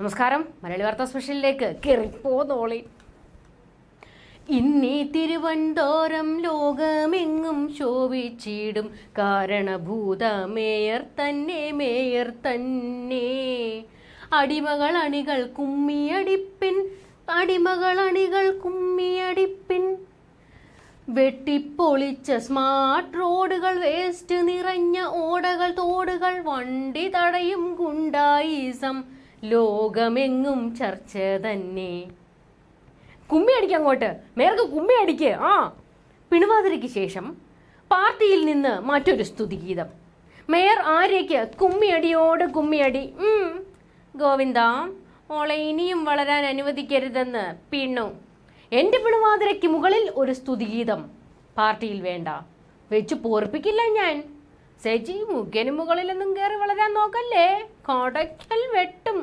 നമസ്കാരം. മലയാളി വാർത്താ സ്പെഷ്യലിലേക്ക് കയറിപ്പോന്നോളി ഇന്നീ തിരുവനന്തപുരം ലോകമെങ്ങും ശോഭിച്ചിടും. കാരണഭൂത മേയർ തന്നെ മേയർ തന്നെ. അടിമകൾ അണികൾ കുമ്മിയടിപ്പിൻ അടിമകൾ അണികൾ കുമ്മിയടിപ്പിൻ. വെട്ടിപ്പൊളിച്ച സ്മാർട്ട് റോഡുകൾ വേസ്റ്റ് നിറഞ്ഞ ഓടകൾ തോടുകൾ വണ്ടി തടയും ഗുണ്ടായിസം. ലോകമെങ്ങും ചർച്ച തന്നെ. കുമ്മി അടിക്ക് അങ്ങോട്ട്. മേർക്ക് കുമ്മി അടിക്ക്. ആ. പിണുവാതിരയ്ക്ക് ശേഷം പാർട്ടിയിൽ നിന്ന് മറ്റൊരു സ്തുതിഗീതം. മേയർ ആര്യയ്ക്ക് കുമ്മിയടിയോട് കുമ്മിയടി. ഗോവിന്ദ ഓളെ ഇനിയും വളരാൻ അനുവദിക്കരുതെന്ന് പിണു. എന്റെ പിണുവാതിരയ്ക്ക് മുകളിൽ ഒരു സ്തുതിഗീതം. പാർട്ടിയിൽ വേണ്ട. വെച്ചു പോർപ്പിക്കില്ല ഞാൻ. സജി മുഖ്യന് മുകളിലൊന്നും കയറി വളരാൻ നോക്കല്ലേ? കൊടയ്ക്കൽ വെട്ടും.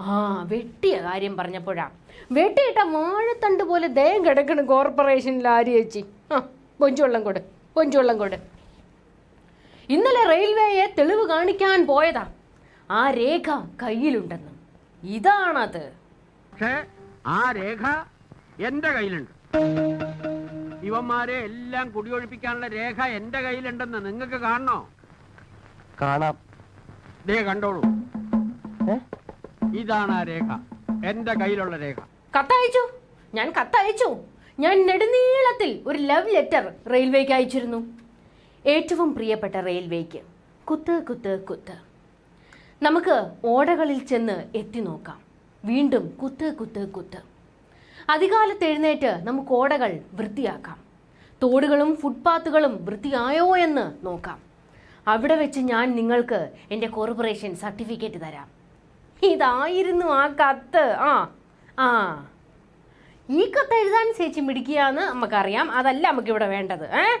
ആ വെട്ടിയ കാര്യം പറഞ്ഞപ്പോഴാ. വെട്ടിയിട്ട വാഴത്തണ്ട് പോലെ ദയം കിടക്കണ് കോർപ്പറേഷനിൽ ആര് ചേച്ചി ആ പൊഞ്ചുവെള്ളം കൊട് പൊഞ്ചുവെള്ളം കൊട്. ഇന്നലെ റെയിൽവേയെ തെളിവ് കാണിക്കാൻ പോയതാ. ആ രേഖ കയ്യിലുണ്ടെന്ന്. ഇതാണത്. പക്ഷേ ആ രേഖ എന്റെ കയ്യിലുണ്ട്. ഇവന്മാരെ എല്ലാം കുടിയൊഴിപ്പിക്കാനുള്ള രേഖ എന്റെ കയ്യിലുണ്ടെന്ന് നിങ്ങൾക്ക് കാണണോ? കാണാം. ദേ കണ്ടോളൂ. ഇതാണ് ആ രേഖ. എന്റെ കയ്യിലുള്ള രേഖ. കത്തയച്ചു. ഞാൻ കത്തയച്ചു. ഞാൻ നെടുനീളത്തിൽ ഒരു ലവ് ലെറ്റർ റെയിൽവേക്ക് അയച്ചിരുന്നു. ഏറ്റവും പ്രിയപ്പെട്ട റെയിൽവേക്ക് കുത്ത് കുത്ത് കുത്ത്. നമുക്ക് ഓടകളിൽ ചെന്ന് എത്തി നോക്കാം. വീണ്ടും കുത്ത് കുത്ത് കുത്ത്. അധികാലത്ത് എഴുന്നേറ്റ് നമുക്ക് ഓടകൾ വൃത്തിയാക്കാം. തോടുകളും ഫുട്പാത്തുകളും വൃത്തിയായോ എന്ന് നോക്കാം. അവിടെ വെച്ച് ഞാൻ നിങ്ങൾക്ക് എന്റെ കോർപ്പറേഷൻ സർട്ടിഫിക്കറ്റ് തരാം. ഇതായിരുന്നു ആ കത്ത്. ആ ആ. ഈ കത്ത് എഴുതാൻ ചേച്ചി മിടിക്കുകയെന്ന് നമുക്കറിയാം. അതല്ല നമുക്കിവിടെ വേണ്ടത്. ഏ?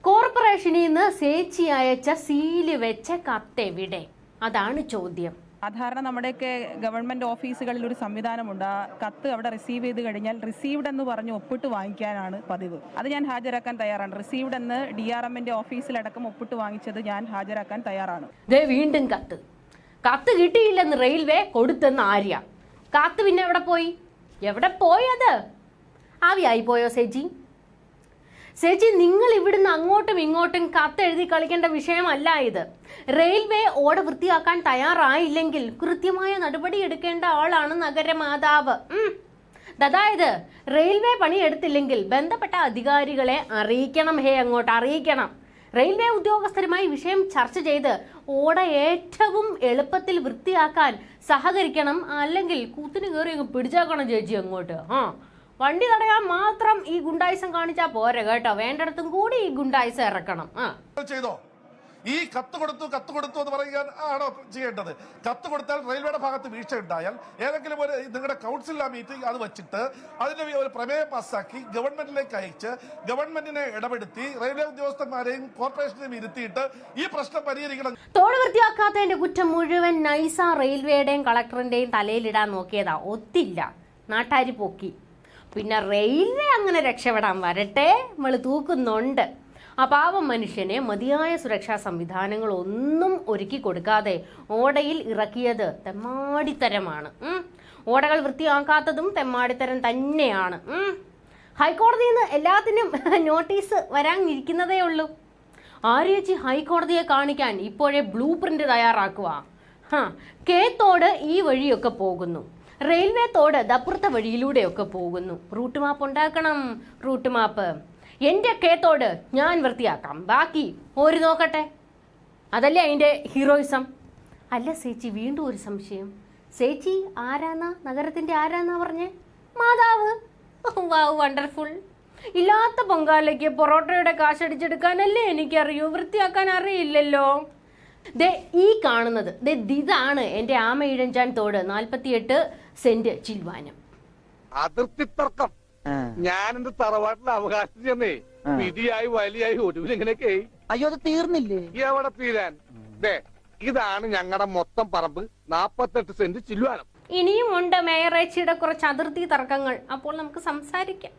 കോർപ്പറേഷനിൽ നിന്ന് ചേച്ചി അയച്ച സീൽ വെച്ച കത്തെവിടെ? അതാണ് ചോദ്യം. സാധാരണ നമ്മുടെയൊക്കെ ഗവൺമെന്റ് ഓഫീസുകളിൽ ഒരു സംവിധാനമുണ്ട്. ആ കത്ത് അവിടെ റിസീവ് ചെയ്ത് കഴിഞ്ഞാൽ റിസീവ്ഡ് എന്ന് പറഞ്ഞ് ഒപ്പിട്ട് വാങ്ങിക്കാനാണ് പതിവ്. അത് ഞാൻ ഹാജരാക്കാൻ തയ്യാറാണ്. റിസീവ്ഡ് എന്ന് ഡി ആർ എമ്മിന്റെ ഓഫീസിലടക്കം ഒപ്പിട്ട് വാങ്ങിച്ചത് ഞാൻ ഹാജരാക്കാൻ തയ്യാറാണ്. ദേ വീണ്ടും കത്ത്. കത്ത് കിട്ടിയില്ലെന്ന് റെയിൽവേ കൊടുത്തെന്ന് ആര്യ. കത്ത് പിന്നെ എവിടെ പോയി? എവിടെ പോയത് ആവിയായി പോയോ സേജി സേജി നിങ്ങൾ ഇവിടുന്ന് അങ്ങോട്ടും ഇങ്ങോട്ടും കത്തെഴുതി കളിക്കേണ്ട വിഷയമല്ല ഇത്. റെയിൽവേ ഓട വൃത്തിയാക്കാൻ തയ്യാറായില്ലെങ്കിൽ കൃത്യമായ നടപടി എടുക്കേണ്ട ആളാണ് നഗരമാതാവ്. അതായത് റെയിൽവേ പണി എടുത്തില്ലെങ്കിൽ ബന്ധപ്പെട്ട അധികാരികളെ അറിയിക്കണം. ഹേ അങ്ങോട്ട് അറിയിക്കണം. റെയിൽവേ ഉദ്യോഗസ്ഥരുമായി വിഷയം ചർച്ച ചെയ്ത് ഓട ഏറ്റവും എളുപ്പത്തിൽ വൃത്തിയാക്കാൻ സഹകരിക്കണം. അല്ലെങ്കിൽ കൂത്തിന് കയറി പിടിച്ചേക്കണം ചേച്ചി അങ്ങോട്ട്. ആ. വണ്ടി തടയാൻ മാത്രം ഈ ഗുണ്ടായിസം കാണിച്ചാ പോരെ കേട്ടോ. വേണ്ടടത്തും കൂടി ഈ ഗുണ്ടായിസം ഇറക്കണം. ആ. ചെയ്തോ? ഈ കത്ത് കൊടുത്തു കത്ത് കൊടുത്തു എന്ന് പറയാൻ ആണോ ചെയ്യേണ്ടത്? കത്ത് കൊടുത്താൽ റെയിൽവേയുടെ ഭാഗത്ത് വീഴ്ച ഉണ്ടായാൽ ഏതെങ്കിലും ഒരു നിങ്ങളുടെ കൗൺസിൽ ആ മീറ്റിംഗ് അത് വെച്ചിട്ട് അതിന്റെ ഒരു പ്രമേയം പാസ്സാക്കി ഗവൺമെന്റിലേക്ക് അയച്ച് ഗവൺമെന്റിനെ ഇടപെടുത്തി റെയിൽവേ ഉദ്യോഗസ്ഥന്മാരെയും കോർപ്പറേഷനെയും ഇരുത്തിയിട്ട് ഈ പ്രശ്നം പരിഹരിക്കണം. തോട് വൃത്തിയാക്കാത്തതിന്റെ കുറ്റം മുഴുവൻ നൈസ റെയിൽവേയുടെയും കളക്ടറിന്റെയും തലയിലിടാൻ നോക്കിയതാ. ഒത്തില്ല. നാട്ടാരി പൊക്കി. പിന്നെ റെയിൽവേ അങ്ങനെ രക്ഷപ്പെടാൻ വരട്ടെ. നമ്മൾ തൂക്കുന്നുണ്ട്. ആ പാവം മനുഷ്യനെ മതിയായ സുരക്ഷാ സംവിധാനങ്ങൾ ഒന്നും ഒരുക്കി കൊടുക്കാതെ ഓടയിൽ ഇറക്കിയത് തെമ്മാടിത്തരമാണ്. ഓടകൾ വൃത്തിയാക്കാത്തതും തെമ്മാടിത്തരം തന്നെയാണ്. ഹൈക്കോടതിയിൽ നിന്ന് എല്ലാത്തിനും നോട്ടീസ് വരാൻ ഇരിക്കുന്നതേ ഉള്ളൂ ആര്യേച്ചി ഹൈക്കോടതിയെ കാണിക്കാൻ ഇപ്പോഴേ ബ്ലൂ പ്രിന്റ് തയ്യാറാക്കുക ഹാ കേത്തോട് ഈ വഴിയൊക്കെ പോകുന്നു. റെയിൽവേ തോട് ദപ്പുറത്തെ വഴിയിലൂടെയൊക്കെ പോകുന്നു. റൂട്ട് മാപ്പ് ഉണ്ടാക്കണം റൂട്ട് മാപ്പ്. എന്റെ കേത്തോട് ഞാൻ വൃത്തിയാക്കാം. ബാക്കി ഒരു നോക്കട്ടെ. അതല്ലേ അതിന്റെ ഹീറോയിസം? അല്ല സേച്ചി വീണ്ടും ഒരു സംശയം. സേച്ചി ആരാന്നാ? നഗരത്തിന്റെ ആരാന്നാ പറഞ്ഞേ? മാതാവ്. Wow wonderful. ഇല്ലാത്ത പൊങ്കാലയ്ക്ക് പൊറോട്ടയുടെ കാശടിച്ചെടുക്കാനല്ലേ എനിക്കറിയൂ. വൃത്തിയാക്കാൻ അറിയില്ലല്ലോ. ദേ ഈ കാണുന്നത് ദേ ഇതാണ് എന്റെ ആമയിഴഞ്ചാൻ തോട് നാൽപ്പത്തിയെട്ട് സെന്റ് ചിൽവാനം. അതിർത്തി തർക്കം. ഞാൻ എന്റെ തറവാട്ടിലെ അവകാശം ചെന്നേ വിധിയായി വലിയായി ഒടുവിൽ ഇങ്ങനെയൊക്കെ അയ്യോ അത് തീർന്നില്ലേ? എവിടെ തീരാൻ. ദേ ഇതാണ് ഞങ്ങളുടെ മൊത്തം പറമ്പ് നാപ്പത്തെട്ട് സെന്റ് ചില്ലുവാനം ഇനിയും ഉണ്ട് മേയറേച്ചിയുടെ കുറച്ച് അതിർത്തി തർക്കങ്ങൾ. അപ്പോൾ നമുക്ക് സംസാരിക്കാം.